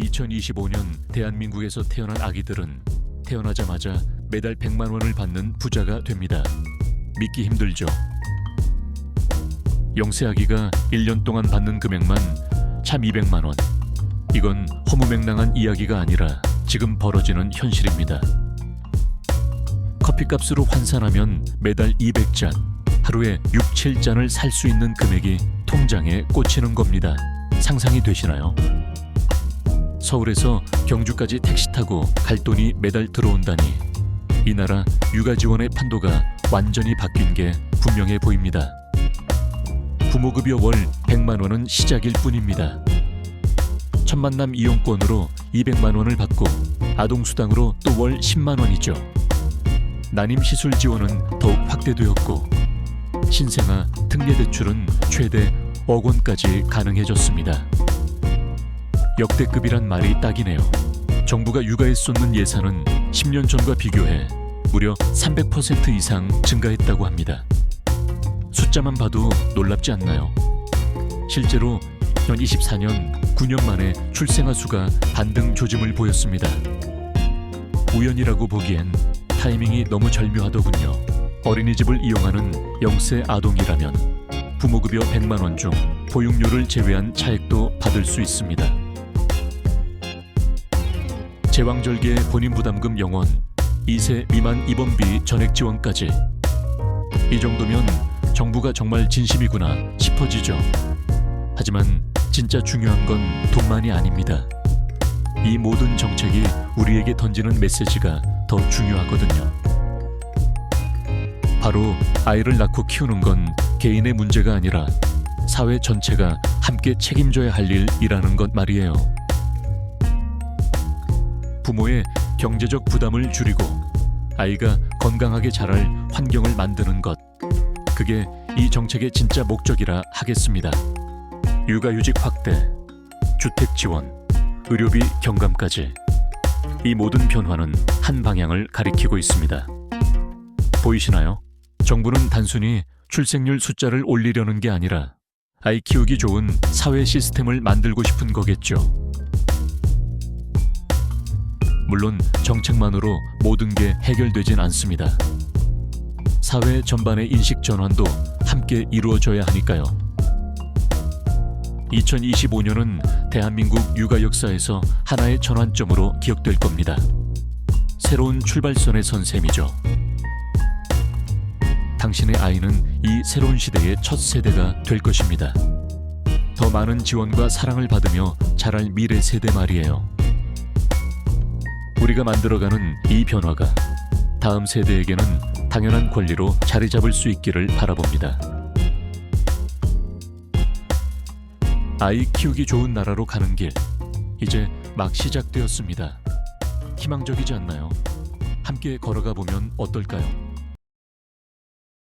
2025년 대한민국에서 태어난 아기들은 태어나자마자 매달 100만 원을 받는 부자가 됩니다. 믿기 힘들죠. 영세 아기가 1년 동안 받는 금액만 참 200만 원. 이건 허무맹랑한 이야기가 아니라 지금 벌어지는 현실입니다. 커피값으로 환산하면 매달 200잔, 하루에 6, 7잔을 살 수 있는 금액이 통장에 꽂히는 겁니다. 상상이 되시나요? 서울에서 경주까지 택시 타고 갈 돈이 매달 들어온다니 이 나라 육아 지원의 판도가 완전히 바뀐 게 분명해 보입니다. 부모급여 월 100만 원은 시작일 뿐입니다. 첫 만남 이용권으로 200만 원을 받고 아동 수당으로 또 월 10만 원이죠. 난임 시술 지원은 더욱 확대되었고 신생아 특례 대출은 최대 억 원까지 가능해졌습니다. 역대급이란 말이 딱이네요. 정부가 육아에 쏟는 예산은 10년 전과 비교해 무려 300% 이상 증가했다고 합니다. 숫자만 봐도 놀랍지 않나요? 실제로 2024년 9년 만에 출생아 수가 반등 조짐을 보였습니다. 우연이라고 보기엔 타이밍이 너무 절묘하더군요. 어린이집을 이용하는 영세 아동이라면 부모급여 100만 원 중 보육료를 제외한 차액도 받을 수 있습니다. 제왕절개 본인 부담금 영원, 2세 미만 입원비 전액 지원까지. 이 정도면 정부가 정말 진심이구나 싶어지죠. 하지만 진짜 중요한 건 돈만이 아닙니다. 이 모든 정책이 우리에게 던지는 메시지가 더 중요하거든요. 바로 아이를 낳고 키우는 건 개인의 문제가 아니라 사회 전체가 함께 책임져야 할 일이라는 것 말이에요. 부모의 경제적 부담을 줄이고 아이가 건강하게 자랄 환경을 만드는 것. 그게 이 정책의 진짜 목적이라 하겠습니다. 육아휴직 확대, 주택 지원, 의료비 경감까지 이 모든 변화는 한 방향을 가리키고 있습니다. 보이시나요? 정부는 단순히 출생률 숫자를 올리려는 게 아니라 아이 키우기 좋은 사회 시스템을 만들고 싶은 거겠죠. 물론 정책만으로 모든 게 해결되진 않습니다. 사회 전반의 인식 전환도 함께 이루어져야 하니까요. 2025년은 대한민국 육아 역사에서 하나의 전환점으로 기억될 겁니다. 새로운 출발선에 선 셈이죠. 당신의 아이는 이 새로운 시대의 첫 세대가 될 것입니다. 더 많은 지원과 사랑을 받으며 자랄 미래 세대 말이에요. 우리가 만들어가는 이 변화가 다음 세대에게는 당연한 권리로 자리 잡을 수 있기를 바라봅니다. 아이 키우기 좋은 나라로 가는 길 이제 막 시작되었습니다. 희망적이지 않나요? 함께 걸어가 보면 어떨까요?